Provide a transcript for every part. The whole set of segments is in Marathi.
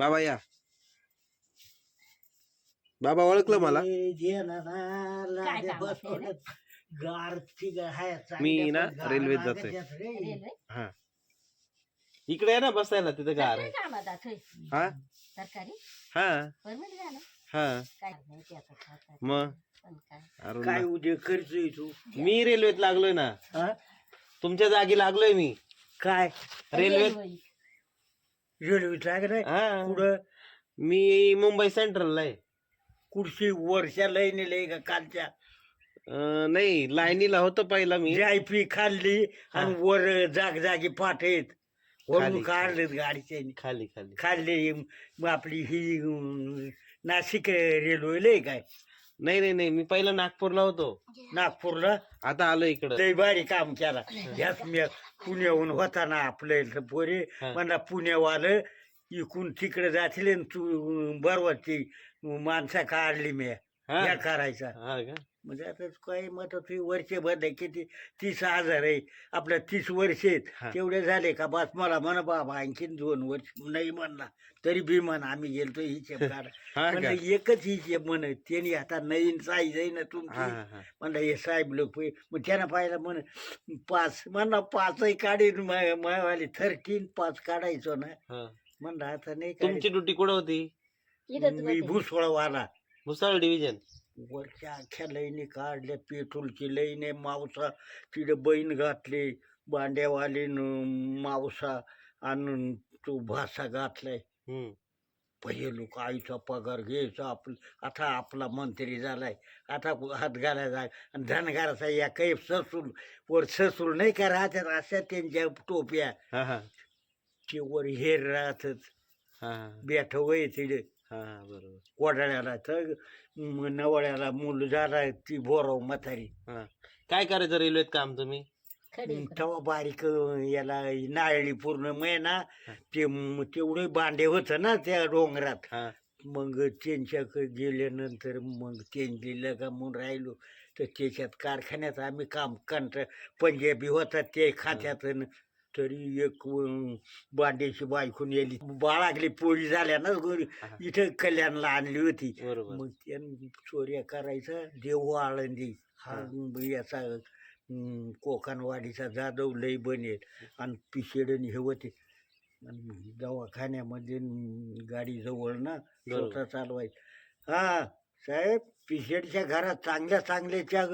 बाबा या. बाबा ओळखलं मला. काम मी ना रेल्वेत जातोय. यात रे. रेल्वे हा. इकडे आहे ना बसायला तिथं गार सरकारी आहे कामात. हा? सरकारी हा. परमिट झालं हा. काय माहिती आता काय काय. मग? पण काय? अरुण काय ना. उद्या करतोय तू? मी रेल्वेत लागलोय ना. हा? तुमच्या जागी लागलोय मी. काय? रेल्वेत रेल्वे. रेल्वेत लागलाय हा. कुठं मी मुंबई सेंट्रलला आहे. कुर्सी वरच्या लाईनीला का कालच्या अं, नाही लाईनीला होतो पहिला मी. जायफी खाल्ली आणि वर जाग जागी पाठेत खाली. वरून काढलेत गाडीच्या खाली खाली. खाल्ले मग आपली ही अं, नाशिक रेल्वे लय काय? नाही नाही नाही मी पहिला नागपूरला होतो. नागपूरला आता आलो इकडं. लय भारी काम केला. ह्याच मी पुण्याहून होता ना आपल्या इथं पोरे. हा. म्हणला पुण्यावालं इकून तिकडे जातील आणि तू बरोबर ती माणसं काढली मी. हा? या करायचा. हा का? म्हणजे आता काय मत तुझी वर्षे भरले किती तीस हजार आहे आपल्या तीस वर्ष आहेत. तेवढे झाले का बस मला म्हणा बाबा आणखीन दोन वर्ष नाही म्हणला तरी बी म्हणा आम्ही गेलतो हिशेब काढ. हा म्हणलं एकच हिशेब म्हण त्यांनी आता नवीन साईज आहे ना हा तुमची हा. म्हणलं हे साहेब लोक पै- मग त्यानं पाहिलं म्हण पाच म्हणला पाचही काढीन मायवाली थर्टीन पाच काढायचो ना. हा. म्हणलं आता नाही तुमची काढायचं. ड्युटी कुठं होती? इथंच मी होते. भुसवळवाला. भुसावळ डिव्हिजन वरच्या अख्ख्या लईने काढल्या पेट्रोलची लईने मावसा तिथे बैन घातले बांड्यावाली मावसा आणि तो भासा घातलाय. हम्म. पहिले लोक आईचा पगार घ्यायचा आपला आता आपला मंत्री झालाय आता हात घालायचा आणि धनगाराचा या काही ससूल वर ससूल नाही का राहतात अशा त्यांच्या टोप्या. हा हा. ते वर हेर राहतच हा बेठ वय तिथे. हा हा बरोबर. कोडाळ्याला तर म- नवळ्याला मूल झाला ती बोराव म्हातारी. हा. काय करायचं रेल्वेत काम तुम्ही? खडी तेव्हा बारीक अं, याला नारळी पूर्ण महिना. ते म- तेवढे बांडे होत ना त्या डोंगरात. हा. मग त्यांच्याकडे गेल्यानंतर मग त्यांनी का म्हणून राहिलो. तर त्याच्यात कारखान्यात आम्ही काम कंट पंजाबी होतात ते खात्यात. तरी एक अं, बांड्याची बायकून याली बाळागली पोळी झाल्या ना. हा. इथं कल्याणला आणली होती बरोबर मग त्यांनी चोऱ्या करायचा देऊ आळंदी हा. याचा अं, कोकणवाडीचा जाधव लय बनेल आणि पिशेडन हे होते आणि दवाखान्यामध्ये अं, गाडी जवळ ना बरोबर. स्वतः चालवायचं हा साहेब पिशेडच्या घरात चांगल्या चांगल्याच्या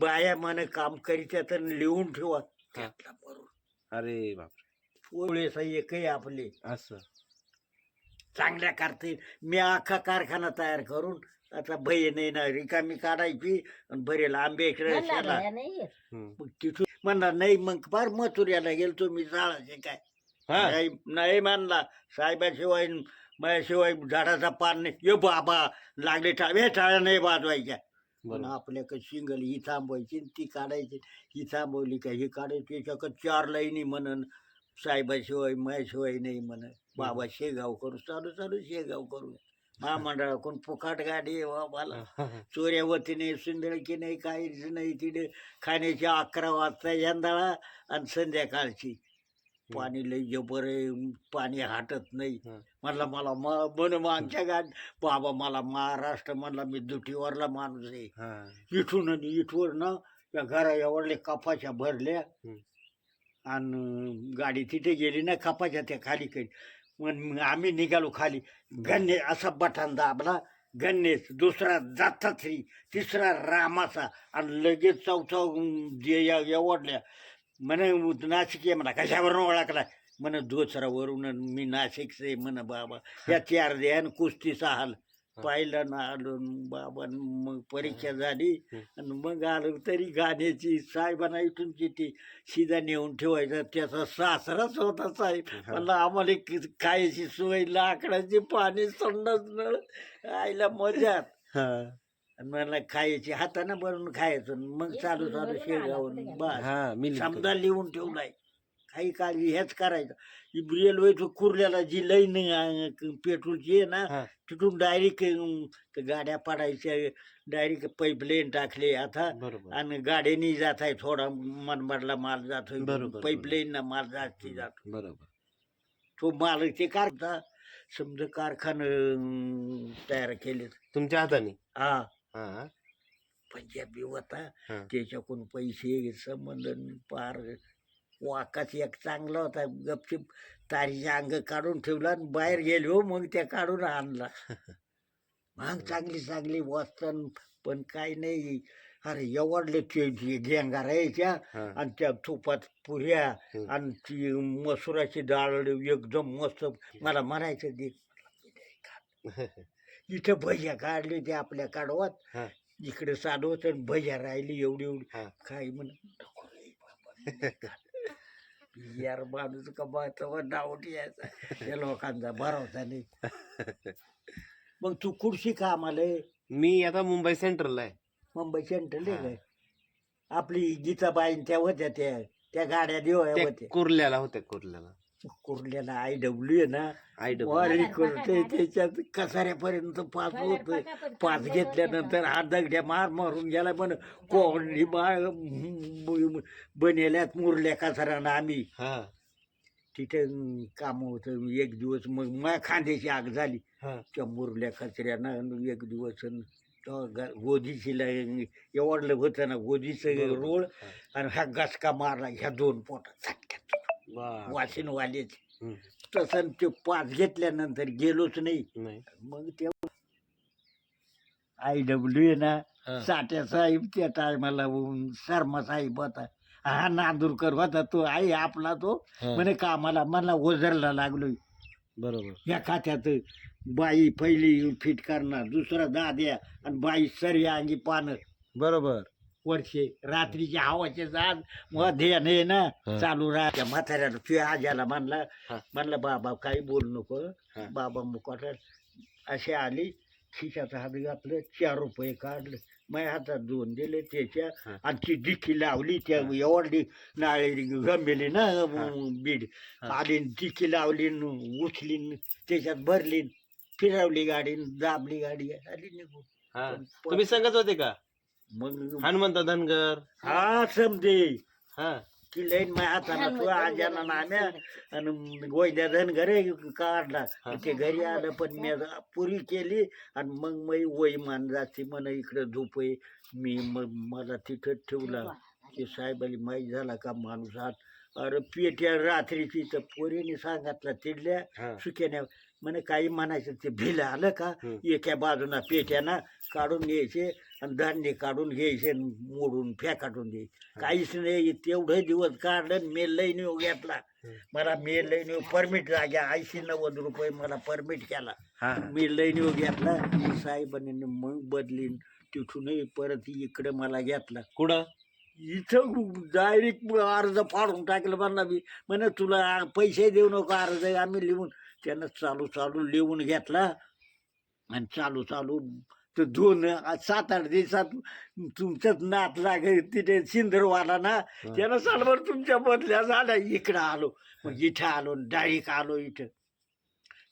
बाया मन काम करीत्यात आणि लिहून ठेवा त्यातला बरोबर अरे बापरे. पोळेसा एकही आपले. असं. चांगल्या करते मी अख्खा कारखाना तयार करून आता भय नाही ना रिकामी काढायची आणि भरेल आंबे शेला. नाही. हम्म. मग तिथून म्हणला नाही मग फार मथुऱ्याला गेलतो मी जाळाचे काय? हा. नाही नाही मानला साहेबाशिवाय माझ्याशिवाय झाडाचा पान नाही. ये बाबा लागले टाळे टाळ्या नाही वाजवायच्या पण आपल्याकडे शिंगल ही थांबवायची ती काढायची. ही थांबवली का ही काढायची त्याच्याकडे चार लाईनी म्हणन साहेबाशिवाय माझ्याशिवाय नाही म्हणन. बाबा शेगाव करू चालू चालू शेगाव करू. महामंडळाकडून फुकाट गाडी आहे बाबाला. चोऱ्यावरती नाही सुंदरकी नाही काहीच नाही तिथे. खाण्याची अकरा वाजता यंदाळा आणि संध्याकाळची. पाणी लई जबर आहे पाणी हाटत नाही. म्हणला मला म- म्हण मागच्या गाडी बाबा मला महाराष्ट्र म्हणला मी दुटीवरला माणूस आहे. इथून आणि इथवर ना त्या घरा एवढले कपाच्या भरल्या. आणि गाडी तिथे गेली ना कपाच्या त्या खाली काही. मग आम्ही निघालो खाली. गन्ने असा बटन दाबला. गणेश दुसरा दत्तात्री तिसरा रामाचा. आणि लगेच चौथा एवढल्या म्हणे नाशिक आहे म्हणा कशावरून ओळखला? म्हणे दुसरावरून मी नाशिकचे म्हण बाबा. या चार दे आणि कुस्तीचा हाल पाहिलं ना आलो बाबा मग परीक्षा झाली. आणि मग आलो तरी गाण्याची साहेबांना इथून किती शिदा नेऊन ठेवायचा त्याचा सासराच होता साहेब. म्हणलं आम्हाला खायची सोय लाकडाची पाणी संडास नळ आईला मजात आणि म्हणलं खायची हातानं बनवून खायचं मग चालू चालू शेगावून बस. हा मी लिहितो. समजा लिहून ठेवलाय. काही काळजी हेच करायचं. रेल्वे कुर्ल्याला जी लाईन पेट्रोलची आहे ना. तिथून डायरेक्ट गाड्या पडायच्या डायरेक्ट पाईपलाईन टाकले आता बरोबर. आणि गाड्यानी जात आहे थोडा मनमाडला माल जातोय बरोबर, पाईपलाईन ना माल जास्ती जातो बरोबर. तो माल ते काढता समजा कारखानं तयार केले तुमच्या हाताने? हा. हा पंजाबी होता हा. त्याच्याकडून पैसे संबंध पार वाकाच एक चांगला होता गपचिप तारीचे अंग काढून ठेवला आणि बाहेर गेलो मग त्या काढून आणला मग चांगली चांगली वस्तन पण काय नाही अरे एवढले ते घेंगार यायच्या हा. आणि त्या तुपात पुऱ्या हम्म. आणि ती मसुराची डाळ एकदम मस्त मला म्हणायचं दे इथं भज्या काढली ते आपल्या काढवात हा. इकडे चालवत आणि भज्या राहिली एवढी एवढी. हा. काही म्हण नको रे बाबा. यार माणूस का बायचा डाऊट यायचा त्या लोकांचा भरोसा नाही. मग तू खुर्शी का आम्हाला? मी आता मुंबई सेंट्रलला आहे. मुंबई सेंट्रल हा. काय? आपली गीताबाईन त्या होत्या त्या त्या गाड्या देवा त्या होत्या. कुर्ल्याला होत्या कुर्ल्याला. कुर्ल्याला आय डब्ल्यू आहे ना आय वारी डब्ल्यू. करते त्याच्यात कसाऱ्यापर्यंत पाच होत पाच घेतल्यानंतर हा दगड्या मार मारून गेला पण कोणी मार बनेल्यात मुरल्या कसाऱ्यानं आम्ही हा तिथे काम होतं एक दिवस मग माझ्या खांद्याची आग झाली हा. त्या मुरल्या कचऱ्यानं एक दिवस अन तो ग- गोदीची एवढलं होतं ना गोदीचं. रोळ. आणि हा गचका मारला ह्या दोन पोटात झटक्यात वा. वाशिन वाल्याचे हम्म. तसं ते पाच घेतल्यानंतर गेलोच नाही. नाही. मग ते आय डब्ल्यू ना हा. साठ्या साहेब त्या टायमाला शर्मा साहेब होता. हा नांदूरकर होता तो आई आपला तो. हा. म्हणे कामाला मला ओझरला लागलोय. बरोबर. या खात्यात बाई पहिली फिट करणार दुसरा दाद्या आणि बाई सरी अंगी पानं. बरोबर. वर्षे रात्रीच्या हवाचे जात मध्ये नाही ना. चालू राहत्या म्हाताऱ्याला तुझ्या आज्याला म्हणला. म्हणलं बाबा काही बोलू नको. बाबा मुकाट अशी आली. खिशाचा हात घातलं चार रुपये काढले. माझ्या हातात दोन दिले त्याच्या. आणि ती डिक्की लावली. त्या एवढी नाळी गमेली ना बीड. आली डिक्की लावली उचली त्याच्यात भरली. फिरवली गाडी दाबली गाडी. आली निघून. तुम्ही संगच होते का? मग हनुमंत धनगर. हा समजे. हा. की लईन माझ्या हाताला तू आज्याला नाम्या आणि गोयद्या धन घरी काढला. ते घरी आलं पण मी पुरी केली आणि मग मी वय मान जाते म्हण इकडे झोपय मी मग मला तिथं ठेवला. ते साहेबाली माहीत झाला का माणूस आत अरे पेट्या रात्रीची तर पोरीने सांगितलं तिडल्या सुक्याने. म्हणे काही म्हणायचं ते भिलं आलं का. एका बाजूला पेट्याना काढून घ्यायचे. आणि धान्य काढून घ्यायचे आणि मोडून फॅकाटून द्यायचे काहीच नाही तेवढे दिवस काढलं आणि मी लई नेऊ घेतला. मला मी लई नेऊ परमिट जाग्या ऐंशी नव्वद रुपये मला परमिट केला. मी लई नेऊ घेतला साहेबांनी मग बदलीन तिथूनही परत इकडे मला घेतला. कुठं? इथं डायरेक्ट अर्ज फाडून टाकलं म्हणला मी. म्हणे तुला पैसे देऊ नको अर्ज आम्ही लिहून त्यानं चालू चालू लिहून घेतला. आणि चालू चालू तर दोन सात आठ दिवसात तुमचंच नात लागे तिथे सिंदरवाला ना त्यानं सालभर तुमच्या बदल्या झाल्या इकडं आलो. मग इथं आलो डायरेक्ट आलो इथं.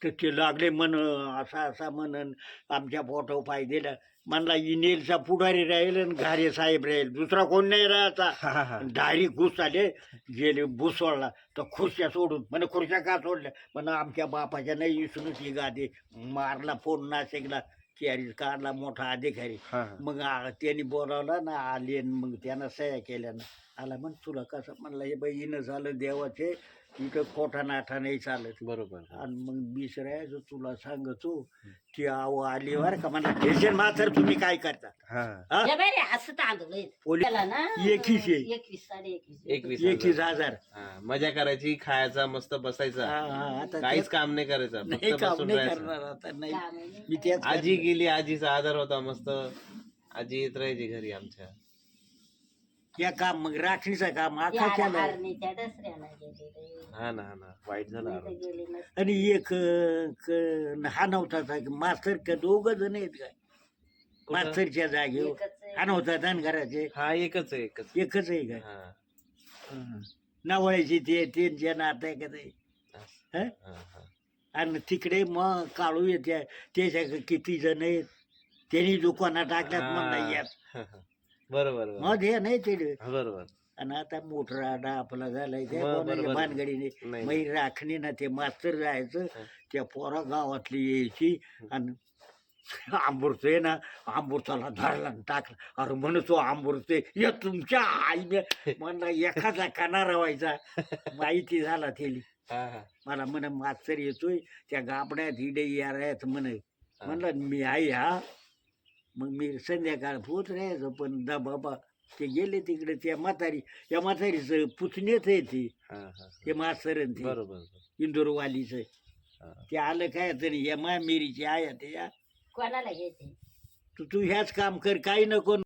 तर ते लागले म्हण असा असा म्हणन आमच्या फोटो पाय दिला. म्हणला इनेलचा पुढारी राहील आणि घारे साहेब राहील. दुसरा कोण नाही राहायचा. डायरेक्ट घुस आले. गेले भुसवळला तर खुर्च्या सोडून म्हणे खुर्च्या का सोडल्या? म्हणे आमच्या बापाच्या नाही इसूनच ही गादी. मारला फोन नाशिकला. कॅरीज काढला मोठा अधिकारी हा, हा. मग आ- त्यांनी बोलावला ना आले न मग त्यानं सह्या केल्या ना. आला म्हण तुला कसं? म्हणलं हे बाई हिनं झालं देवाचे इथं खोटा नाठा नाही चालत. बरोबर आणि मग बिसरायचं तुला सांगतो ती आव आली बरं का म्हणा टेन्शन मात्र तुम्ही काय करता? हा. हा? असं तांदूळ पोलीस त्याला ना एकवीस आहे. एकवीस साडे एकवीस. एकवीस एकवीस हजार. हजार हा, मजा करायची खायचा मस्त बसायचा. हा, हा, आता काहीच काम नाही करायचं नाही फक्त काम बसून नाही राहायचं. करणार आता नाही. काम आहे. मी आजी. गेली आजीचा आधार होता मस्त. आजी येत राहायची घरी आमच्या. या काम मग राखणीचं काम आखा केलं हारणीच्या दसऱ्याला गेलेले. हा ना हा ना. वाईट झालं मी अरे. तर गेले नसते. आणि एक अं, क- हा नव्हता का मास्तर का दोघ जण आहेत काय? मास्तरच्या जागेवर एकच आहे. हा नव्हता धनगराचे. हा एकच आहे एकच एकच आहे काय हा. नावळ्याची ते त्यांच्या नातं आहे. का ते हा, हं? हा, हा. आणि तिकडे मग काळू येते त्याच्या किती जण आहेत? त्यांनी दुकानात टाकल्यात म्हणला हा. यात बरोबर मग हे नाही ते हा, बरोबर. आणि आता आडा आपला झालाय कोणाच्या. भानगडीने. नाही मै राखणी ना ते मास्तर जायचं. त्या पोरा गावातली यायची आणि आंबुरतोय ना आंबुरताला धरला आणि टाकला. अरे म्हणतो आंबुरते या तुमच्या आईने म्हणला एखादा कानारा व्हायचा. माहिती झाला त्याली. हा, हा. मला म्हण मास्तर येतोय त्या गाबड्यात इडे यारायत म्हण. म्हणलं मी आई हा. मग मी संध्याकाळ पोच राहायचो पण दा बाबा ते गेले तिकडे त्या म्हातारी त्या म्हातारीचं पुतणेच आहे ते. हा, हा. ते मास्तर ते. बरोबर इंदोरवालीचं. ते आलं काय तरी या मामिरीची आया ते या कोणाला घ्यायचे तू तू ह्याच काम कर काही नको